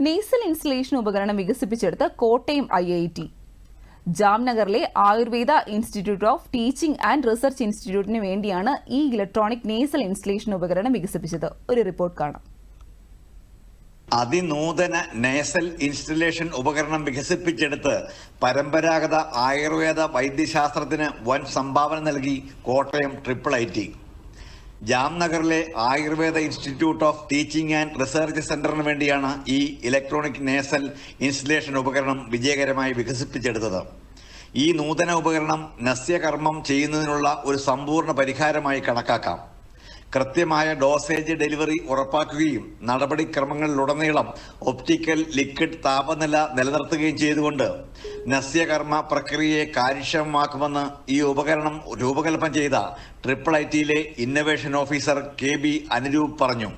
Nasal installation ഉപകരണം വികസിപ്പിച്ചെടുത്ത് Kottayam I I T. ജാംനഗറിലെ Ayurveda institute of teaching and research ഇൻസ്റ്റിറ്റ്യൂട്ടിന് വേണ്ടിയാണ് ഈ ഇലക്ട്രോണിക് നേസൽ ഇൻസ്റ്റലേഷൻ ഉപകരണം വികസിപ്പിച്ചത്. ഒരു റിപ്പോർട്ട് കാണാം. അതിനൂതന നേസൽ ഇൻസ്റ്റലേഷൻ ഉപകരണം വികസിപ്പിച്ചെടുത്ത് പരമ്പരാഗത ആയുർവേദ വൈദ്യശാസ്ത്രത്തിന് വൻ സംഭാവന നൽകി Kottayam triple I T ജാംനഗറിലെ Ayurveda institute of teaching and research സെന്ററിന് വേണ്ടിയാണ് ഈ ഇലക്ട്രോണിക് നേസൽ ഇൻസ്റ്റലേഷൻ ഉപകരണം വിജയകരമായി വികസിപ്പിച്ചെടുത്തത്. ഈ നൂതന ഉപകരണം നസ്യകർമ്മം ചെയ്യുന്നതിനുള്ള ഒരു സമ്പൂർണ പരിഹാരമായി കണക്കാക്കാം. കൃത്യമായ ഡോസേജ് ഡെലിവറി ഉറപ്പാക്കുകയും നടപടിക്രമങ്ങളിലുടനീളം ഒപ്റ്റിക്കൽ ലിക്വിഡ് താപനില നിലനിർത്തുകയും ചെയ്തുകൊണ്ട് നസ്യകർമ്മ പ്രക്രിയയെ കാര്യക്ഷമമാക്കുമെന്ന് ഈ ഉപകരണം രൂപകൽപ്പന ചെയ്ത triple I ടിയിലെ innovation officer K B Anuroop പറഞ്ഞു.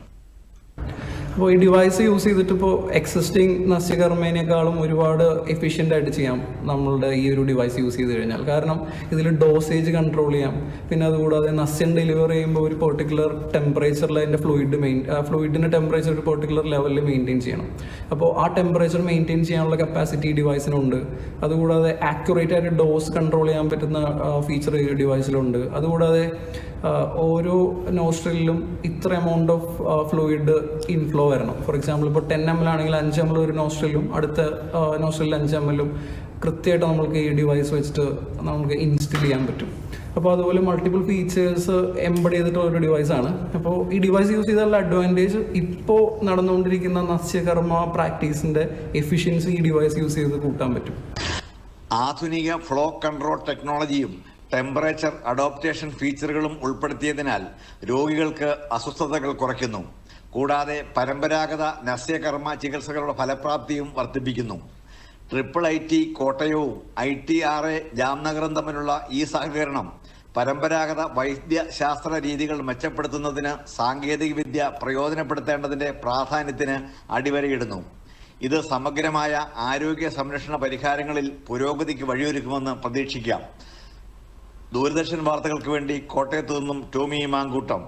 അപ്പോൾ ഈ ഡിവൈസ് യൂസ് ചെയ്തിട്ട് ഇപ്പോൾ എക്സിസ്റ്റിംഗ് നസ്യകർമ്മേനേക്കാളും ഒരുപാട് എഫിഷ്യന്റ് ആയിട്ട് ചെയ്യാം നമ്മളുടെ ഈ ഒരു ഡിവൈസ് യൂസ് ചെയ്ത് കഴിഞ്ഞാൽ. കാരണം ഇതിൽ ഡോസേജ് കൺട്രോൾ ചെയ്യാം. പിന്നെ അതുകൂടാതെ നസ്യം ഡെലിവർ ചെയ്യുമ്പോൾ ഒരു പെർട്ടിക്കുലർ ടെമ്പറേച്ചറിൽ അതിന്റെ ഫ്ലൂയിഡ് മെയിൻ ഫ്ലൂയിഡിന്റെ ടെമ്പറേച്ചർ ഒരു പെർട്ടിക്കുലർ ലെവലിൽ മെയിന്റെയിൻ ചെയ്യണം. അപ്പോൾ ആ ടെമ്പറേച്ചർ മെയിന്റെയിൻ ചെയ്യാനുള്ള കപ്പാസിറ്റി ഡിവൈസിനുണ്ട് അതുകൂടാതെ ആക്യുറേറ്റ് ആയിട്ട് ഡോസ് കൺട്രോൾ ചെയ്യാൻ പറ്റുന്ന ഫീച്ചർ ഈ ഡിവൈസിലുണ്ട് അതുകൂടാതെ ഓരോ നോസ്ട്രലിലും ഇത്ര എമൗണ്ട് ഓഫ് ഫ്ലൂയിഡ് ഇൻഫ്ലോ വരണം. ഫോർ എക്സാമ്പിൾ ഇപ്പോൾ ടെൻ എം എൽ ആണെങ്കിൽ അഞ്ച് എം എൽ ഒരു നോസ്ട്രലിലും അടുത്ത നോസ്ട്രലിൽ അഞ്ച് എം എല്ലും കൃത്യമായിട്ട് നമുക്ക് ഈ ഡിവൈസ് വെച്ചിട്ട് നമുക്ക് ഇൻസ്റ്റിൽ ചെയ്യാൻ പറ്റും. അപ്പോൾ അതുപോലെ മൾട്ടിപ്പിൾ ഫീച്ചേഴ്സ് എംബഡ് ചെയ്തിട്ടുള്ള ഒരു ഡിവൈസാണ് അപ്പോൾ ഈ ഡിവൈസ് യൂസ് ചെയ്താലുള്ള അഡ്വാന്റേജ് ഇപ്പോൾ നടന്നുകൊണ്ടിരിക്കുന്ന നസ്യകർമ്മ പ്രാക്ടീസിന്റെ എഫിഷ്യൻസി ഈ ഡിവൈസ് യൂസ് ചെയ്ത് കൂട്ടാൻ പറ്റും. ആധുനിക ഫ്ലോ കൺട്രോൾ ടെക്നോളജിയും ടെമ്പറേച്ചർ അഡോപ്റ്റേഷൻ ഫീച്ചറുകളും ഉൾപ്പെടുത്തിയതിനാൽ രോഗികൾക്ക് അസ്വസ്ഥതകൾ കുറയ്ക്കുന്നു. കൂടാതെ പരമ്പരാഗത നസ്യകർമ്മ ചികിത്സകളുടെ ഫലപ്രാപ്തിയും വർദ്ധിപ്പിക്കുന്നു. ട്രിപ്പിൾ ഐ ടി കോട്ടയവും ഐ ടി ആർ എ ജാംനഗറും തമ്മിലുള്ള ഈ സഹകരണം പരമ്പരാഗത വൈദ്യശാസ്ത്ര രീതികൾ മെച്ചപ്പെടുത്തുന്നതിന് സാങ്കേതികവിദ്യ പ്രയോജനപ്പെടുത്തേണ്ടതിന്റെ പ്രാധാന്യത്തിന് അടിവരയിടുന്നു. ഇത് സമഗ്രമായ ആരോഗ്യ സംരക്ഷണ പരിഹാരങ്ങളിൽ പുരോഗതിക്ക് വഴിയൊരുക്കുമെന്ന് പ്രതീക്ഷിക്കാം. ദൂരദർശൻ വാർത്തകൾക്ക് വേണ്ടി കോട്ടയത്തു നിന്നും ടോമി മാങ്കൂട്ടം.